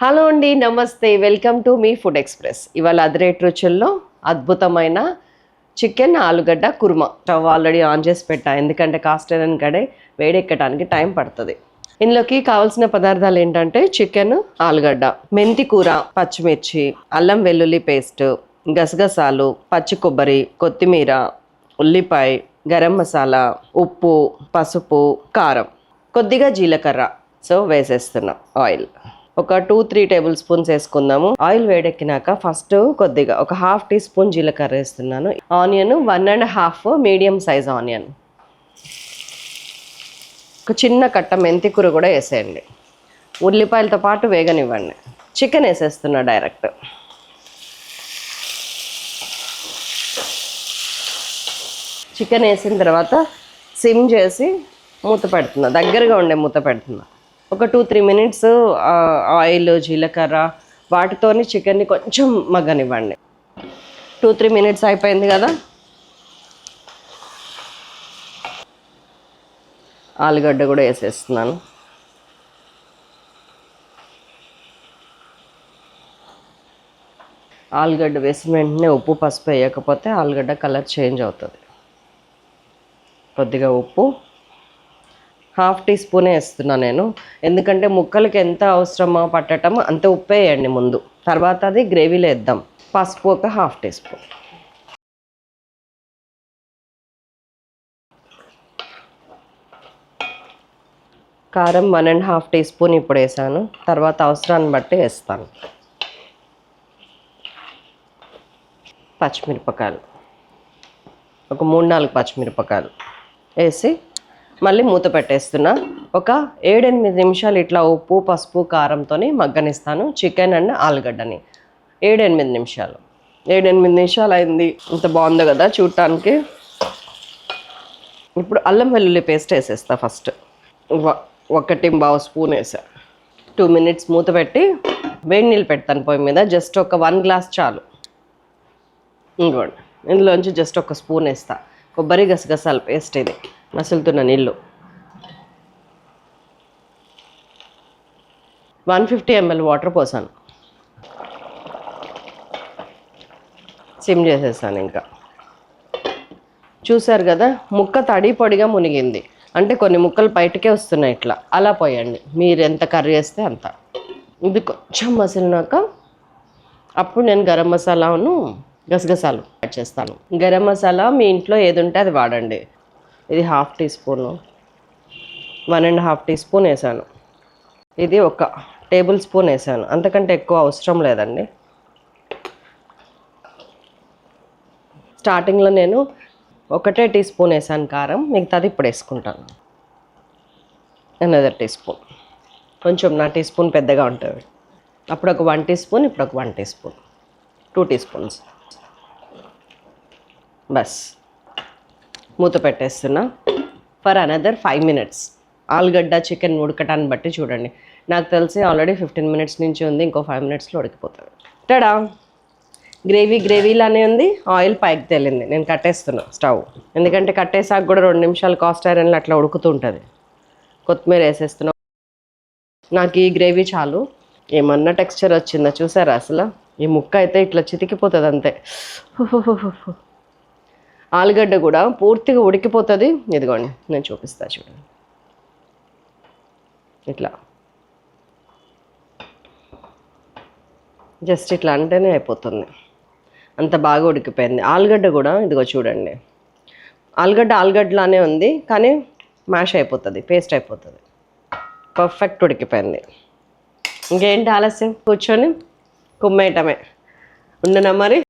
Hello అండి నమస్తే. Welcome to మీ ఫుడ్ ఎక్స్ప్రెస్. ఇవాళ అదిరేట్ రుచుల్లో అద్భుతమైన చికెన్ ఆలుగడ్డ కుర్మా. స్టవ్ ఆల్రెడీ ఆన్ చేసి పెట్టా. ఎందుకంటే కాస్ట్ ఐరన్ కడే వేడెక్కడానికి టైం పడుతుంది. ఇందులోకి కావాల్సిన పదార్థాలు ఏంటంటే చికెన్ ఆలుగడ్డ మెంతి కూర పచ్చిమిర్చి అల్లం వెల్లుల్లి పేస్ట్ గసగసాలు పచ్చి కొబ్బరి కొత్తిమీర ఉల్లిపాయ గరం మసాలా ఉప్పు పసుపు కారం. కొద్దిగా జీలకర్ర. సో వేసేస్తున్నాం ఆయిల్. ఒక టూ త్రీ టేబుల్ స్పూన్స్ వేసుకుందాము. ఆయిల్ వేడెక్కినాక ఫస్ట్ కొద్దిగా ఒక హాఫ్ టీ స్పూన్ జీలకర్ర వేస్తున్నాను. Onion one and half medium size onion ఒక చిన్న కట్ట మెంతి కూర కూడా వేసేయండి. ఉల్లిపాయలతో పాటు వేగనివ్వండి. చికెన్ వేసేస్తున్నా డైరెక్ట్ చికెన్ వేసిన తర్వాత సిమ్ చేసి మూత పెడుతున్నా. దగ్గరగా ఉండే మూత పెడుతున్నా. ఒక టూ త్రీ మినిట్స్ ఆయిల్ జీలకర్ర వాటితోని చికెన్ని కొంచెం మగ్గనివ్వండి. టూ త్రీ మినిట్స్ అయిపోయింది కదా? ఆలుగడ్డ కూడా వేసేస్తున్నాను. ఆలుగడ్డ వేసిన వెంటనే ఉప్పు పసుపు వేయకపోతే ఆలుగడ్డ కలర్ చేంజ్ అవుతుంది. కొద్దిగా ఉప్పు హాఫ్ టీ స్పూనే వేస్తున్నా నేను. ఎందుకంటే ముక్కలకి ఎంత అవసరమో పట్టడం అంత ఉప్పు వేయండి ముందు. తర్వాత అది గ్రేవీలో వేద్దాం. పసుపు ఒక హాఫ్ టీ స్పూన్. కారం one and half teaspoon ఇప్పుడు వేసాను. తర్వాత అవసరాన్ని బట్టి వేస్తాను. పచ్చిమిరపకాయలు. ఒక మూడు నాలుగు పచ్చిమిరపకాయలు వేసి మళ్ళీ మూత పెట్టేస్తున్నా. ఒక ఏడెనిమిది నిమిషాలు ఇట్లా ఉప్పు పసుపు కారంతో మగ్గనిస్తాను. చికెన్ అండ్ ఆలుగడ్డని. ఏడెనిమిది నిమిషాలు. ఏడెనిమిది నిమిషాలు అయింది. ఇంత బాగుంది కదా చూడటానికి. ఇప్పుడు అల్లం వెల్లుల్లి పేస్ట్ వేసేస్తా ఫస్ట్. ఒకటి బావు స్పూన్ వేసా. టూ మినిట్స్ మూత పెట్టి వేడి నీళ్ళు పెడతాను పొయ్యి మీద. జస్ట్ ఒక వన్ గ్లాస్ చాలు. ఇంకోండి. ఇందులోంచి జస్ట్ ఒక స్పూన్ వేస్తాను కొబ్బరి గసగసాల పేస్ట్ ఇది మసులుతున్న నీళ్ళు. వన్ ఫిఫ్టీ ఎంఎల్ వాటర్ పోసాను. సిమ్ చేసేసాను ఇంకా. చూశారు కదా ముక్క తడి పొడిగా మునిగింది. అంటే కొన్ని ముక్కలు బయటకే వస్తున్నాయి ఇట్లా. అలా పోయండి. మీరు ఎంత కర్రీ వేస్తే అంత. ఇది కొంచెం మసిలినాక అప్పుడు నేను గరం మసాలాను గసగసాలు యాడ్ చేస్తాను. గరం మసాలా మీ ఇంట్లో ఏది ఉంటే అది వాడండి. ఇది half teaspoon. One and half teaspoon వేసాను. ఇది ఒక టేబుల్ స్పూన్ వేసాను. అంతకంటే ఎక్కువ అవసరం లేదండి. స్టార్టింగ్లో నేను ఒకటే టీ స్పూన్ వేసాను కారం. మిగతాది ఇప్పుడు వేసుకుంటాను. Another teaspoon. కొంచెం నా టీ స్పూన్ పెద్దగా ఉంటుంది. అప్పుడు ఒక వన్ టీ స్పూన్ ఇప్పుడు ఒక one teaspoon. Two teaspoons బస్. మూత పెట్టేస్తున్నా. For another five minutes. ఆలుగడ్డ చికెన్ ఉడకటాన్ని బట్టి చూడండి. నాకు తెలిసి ఆల్రెడీ ఫిఫ్టీన్ మినిట్స్ నుంచి ఉంది ఇంకో ఫైవ్ మినిట్స్లో ఉడికిపోతుంది. టడా? గ్రేవీ గ్రేవీలానే ఉంది ఆయిల్ పైకి తేలింది. నేను కట్టేస్తున్నా స్టవ్. ఎందుకంటే కట్టేసాక కూడా రెండు నిమిషాలు కాస్ట్ ఐరన్లు అట్లా ఉడుకుతుంటుంది. కొత్తిమీర వేసేస్తున్నా. నాకు ఈ గ్రేవీ చాలు. ఏమన్నా టెక్స్చర్ వచ్చిందా చూసారా అసలు? ఈ ముక్క అయితే ఇట్లా చితికిపోతుంది అంతే ఆలుగడ్డ కూడా పూర్తిగా ఉడికిపోతుంది. ఇదిగోండి నేను చూపిస్తా చూడండి. ఇట్లా. జస్ట్ ఇట్లా అంటేనే అయిపోతుంది. అంత బాగా ఉడికిపోయింది. ఆలుగడ్డ కూడా ఇదిగో చూడండి. ఆలుగడ్డ ఆలుగడ్డలానే ఉంది కానీ మ్యాష్ అయిపోతుంది పేస్ట్ అయిపోతుంది. పర్ఫెక్ట్ ఉడికిపోయింది. ఇంకేంటి ఆలస్యం? కూర్చొని కుమ్మేయటమే. ఉండనా మరి?